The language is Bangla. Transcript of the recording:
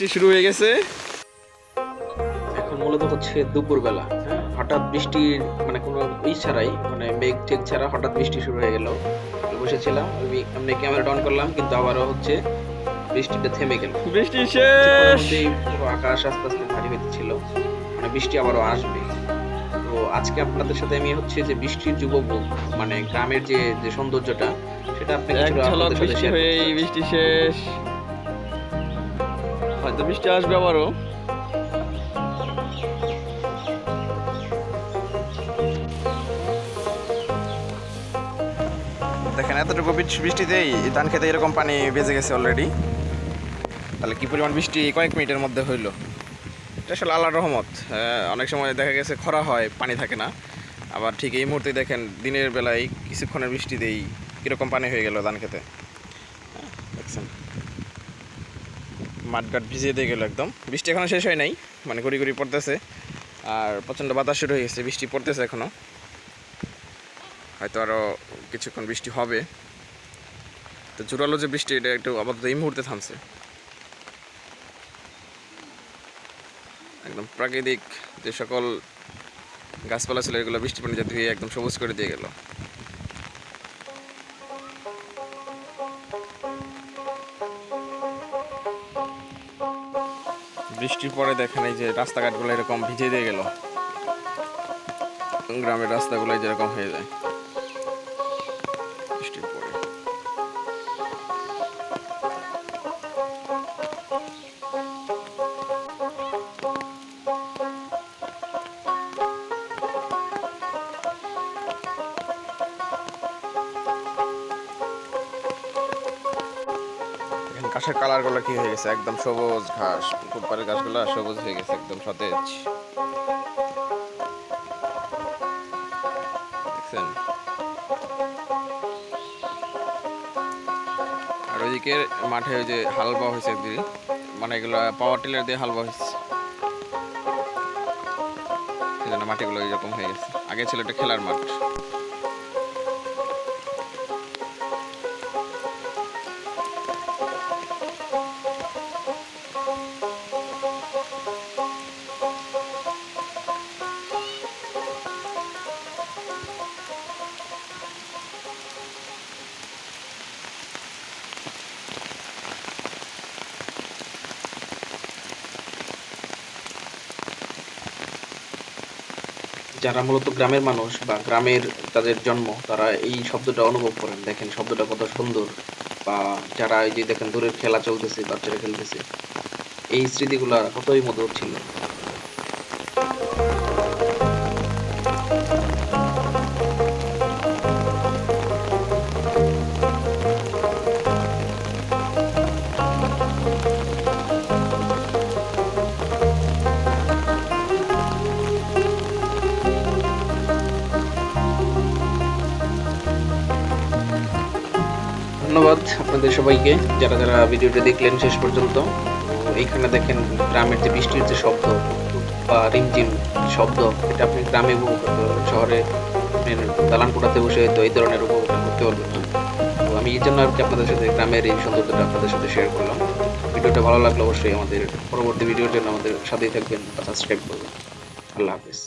বৃষ্টি শুরু হয়ে গেছে। এখন মূলত হচ্ছে দুপুরবেলা। হঠাৎ বৃষ্টির মানে কোনো ই ছাড়াই মানে মেঘ টেঘ ছাড়া হঠাৎ বৃষ্টি শুরু হয়ে গেল। বসেছিলাম আমি ক্যামেরা অন করলাম কিন্তু আবারও হচ্ছে বৃষ্টিটা থেমে গেল। বৃষ্টি শেষ! আকাশ আস্তে আস্তে ভারী হইতেছিল মানে বৃষ্টি আবারও আসবে। তো আজকে আপনাদের সাথে আমি হচ্ছে যে বৃষ্টির যুবক মানে গ্রামের যে যে সৌন্দর্যটা সেটা আপনাদের সাথে বৃষ্টি শেষ। হয়তো বৃষ্টি আসবে আবারও। দেখেন এতটুকু বৃষ্টি- বৃষ্টিতেই ধান খেতে এরকম পানি বেজে গেছে অলরেডি তাহলে কি পরিমাণ বৃষ্টি কয়েক মিনিটের মধ্যে হইল? এটা আসলে আল্লাহর রহমত। অনেক সময় দেখা গেছে খরা হয় পানি থাকে না। আবার ঠিক এই মুহূর্তে দেখেন দিনের বেলায় কিছুক্ষণের বৃষ্টিতেই কীরকম পানি হয়ে গেল ধান খেতে হ্যাঁ, দেখছেন? মাঠঘাট ভিজিয়ে দিয়ে গেল একদম। বৃষ্টি এখনও শেষ হয় নাই মানে গুড়ি গুড়ি পড়তেছে। আর প্রচণ্ড বাতাস শুরু হয়ে গেছে, বৃষ্টি পড়তেছে এখনও হয়তো আরও কিছুক্ষণ বৃষ্টি হবে। তো জোরালো যে বৃষ্টি, এটা একটু আপাতত এই মুহূর্তে থামছে। একদম প্রাকৃতিক যে সকল গাছপালা ছিল, এগুলো বৃষ্টি পানিতে ধুয়ে একদম সবুজ করে দিয়ে গেল। বৃষ্টির পরে দেখেন এই যে রাস্তাঘাটগুলো এরকম ভিজে দিয়ে গেল। গ্রামের রাস্তাগুলো যেরকম হয়ে যায়। ঘাসের কালারগুলো কি হয়ে গেছে? একদম সবুজ ঘাস পুকুর পাড়ের ঘাসগুলো সবুজ হয়ে গেছে, একদম সতেজ। আর ওইদিকে মাঠে ওই যে হাল বাওয়া হয়েছে একদিকে মানে এগুলো পাওয়ার টিলার দিয়ে হাল বাওয়া হয়েছে মাটিগুলো এরকম হয়ে গেছে। আগে ছিল একটা খেলার মাঠ। যারা মূলত গ্রামের মানুষ বা গ্রামের তাদের জন্ম, তারা এই শব্দটা অনুভব করেন। দেখেন, শব্দটা কত সুন্দর। বা যারা এই যে দেখেন, দূরের খেলা চলতেছে, বাচ্চারা খেলতেছে, এই স্মৃতিগুলা কতই মধুর ছিল। ধন্যবাদ আপনাদের সবাইকে। যারা যারা ভিডিওটা দেখলেন শেষ পর্যন্ত এইখানে দেখেন গ্রামের যে বৃষ্টির যে শব্দ বা রিমঝিম শব্দ, এটা আপনি গ্রামে উপভোগ করতে পারবেন। শহরে দালান কোঠাতে বসে হয়তো এই ধরনের উপভোগ করতে পারবেন না। তো আমি এই জন্য আর কি আপনাদের সাথে গ্রামের এই সৌন্দর্যটা আপনাদের সাথে শেয়ার করলাম। ভিডিওটা ভালো লাগলে অবশ্যই আমাদের পরবর্তী ভিডিওর জন্য আমাদের সাথেই থাকবেন বা সাবস্ক্রাইব করবেন। আল্লাহ হাফিজ।